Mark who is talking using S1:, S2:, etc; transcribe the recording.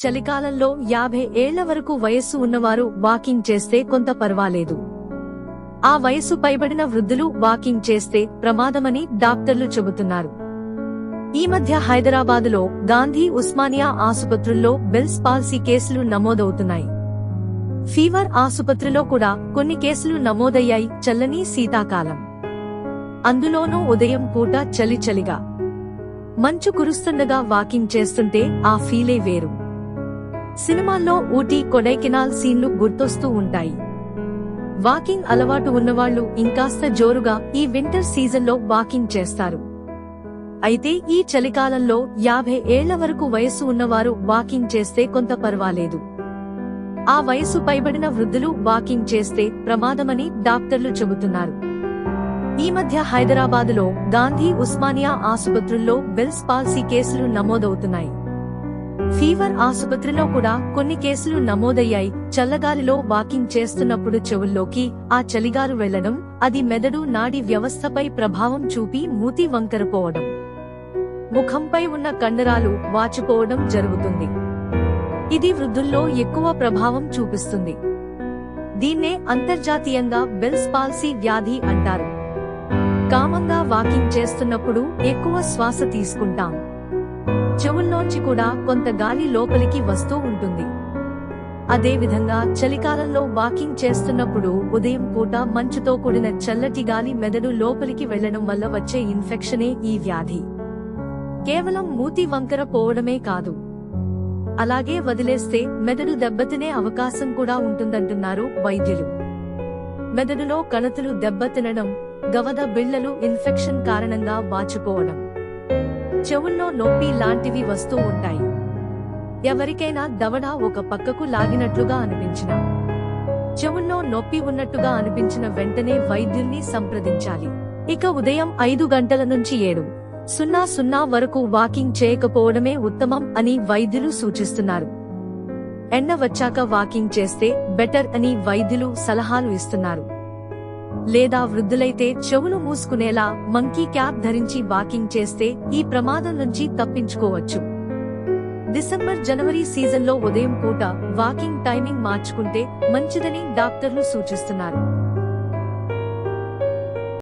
S1: చలికాలంలో యాభై ఏళ్ళ వరకు వయస్సు ఉన్నవారు వాకింగ్ చేస్తే కొంత పర్వాలేదు. ఆ వయస్సు పైబడిన వృద్ధులు వాకింగ్ చేస్తే ప్రమాదమని డాక్టర్లు చెబుతున్నారు. ఈ మధ్య హైదరాబాదులో గాంధీ ఉస్మానియా ఆసుపత్రుల్లో బెల్స్ పాల్సీ కేసులు నమోదవుతున్నాయి. ఫీవర్ ఆసుపత్రిలో కూడా కొన్ని కేసులు నమోదయ్యాయి చల్లని శీతాకాలం. అందులోనూ ఉదయం పూట చలి చలిగా. మంచు కురుస్తుండగా వాకింగ్ చేస్తుంటే ఆ ఫీలే వేరు. సినిమాల్లో ఊటీ కొడైకెనాల్ సీన్లు గుర్తొస్తూ ఉంటాయి. వాకింగ్ అలవాటు ఉన్నవాళ్ళు ఇంకాస్త జోరుగా ఈ వింటర్ సీజన్లో వాకింగ్ చేస్తారు. అయితే ఈ చలికాలంలో యాభై ఏళ్ళ వరకు వయసు ఉన్నవారు వాకింగ్ చేస్తే కొంత పర్వాలేదు. ఆ వయసు పైబడిన వృద్ధులు వాకింగ్ చేస్తే ప్రమాదమని డాక్టర్లు చెబుతున్నారు. ఈ మధ్య హైదరాబాదులో గాంధీ ఉస్మానియా ఆసుపత్రుల్లో బెల్స్ పాల్సీ కేసులు నమోదవుతున్నాయి. ఫీవర్ ఆసుపత్రిలో కూడా కొన్ని కేసులు నమోదయ్యాయి. చల్లగాలిలో వాకింగ్ చేస్తున్నప్పుడు చెవుల్లోకి ఆ చలిగారు వెళ్ళడం అది మెదడు నాడి వ్యవస్థపై ప్రభావం చూపి మూతి వంకరపోవడం ముఖంపై ఉన్న కండరాలు వాచిపోవడం జరుగుతుంది. ఇది వృద్ధుల్లో ఎక్కువ ప్రభావం చూపిస్తుంది. దీన్నే అంతర్జాతీయంగా బెల్స్ పాల్సీ వ్యాధి అంటారు. కామంగా వాకింగ్ చేస్తున్నప్పుడు ఎక్కువ శ్వాస తీసుకుంటాం. చెవుల్లోంచి కూడా కొంత గాలి లోపలికి వస్తూ ఉంటుంది. అదేవిధంగా చలికాలంలో వాకింగ్ చేస్తున్నప్పుడు ఉదయం పూట మంచుతో కూడిన చల్లటి గాలి మెదడు లోపలికి వెళ్ళడం వల్ల వచ్చే ఇన్ఫెక్షనే ఈ వ్యాధి. కేవలం మూతి వంకర పోవడమే కాదు. అలాగే వదిలేస్తే మెదడు దెబ్బతినే అవకాశం కూడా ఉంటుందంటున్నారు వైద్యులు. మెదడులో కణతులు దెబ్బతినడం గవద బిళ్ళలు ఇన్ఫెక్షన్ కారణంగా వాచుకోవడం చెవుల్లో నొప్పి లాంటివి వస్తూ ఉంటాయి. ఎవరికైనా దవడ ఒక పక్కకు లాగినట్లుగా అనిపించిన. చెవుల్లో నొప్పి ఉన్నట్టుగా అనిపించిన వెంటనే వైద్యుల్ని సంప్రదించాలి. ఇక ఉదయం ఐదు గంటల నుంచి ఏడు. సున్నా సున్నా వరకు వాకింగ్ చేయకపోవడమే ఉత్తమం అని వైద్యులు సూచిస్తున్నారు. ఎండ వచ్చాక వాకింగ్ చేస్తే బెటర్ అని వైద్యులు సలహాలు ఇస్తున్నారు. లేదా వృద్ధులైతే చెవులు మూసుకునేలా మంకీ క్యాప్ ధరించి వాకింగ్ చేస్తే ఈ ప్రమాదం నుంచి తప్పించుకోవచ్చు. డిసెంబర్ జనవరి సీజన్లో ఉదయం పూట వాకింగ్ టైమింగ్ మార్చుకుంటే మంచిదని డాక్టర్లు సూచిస్తున్నారు.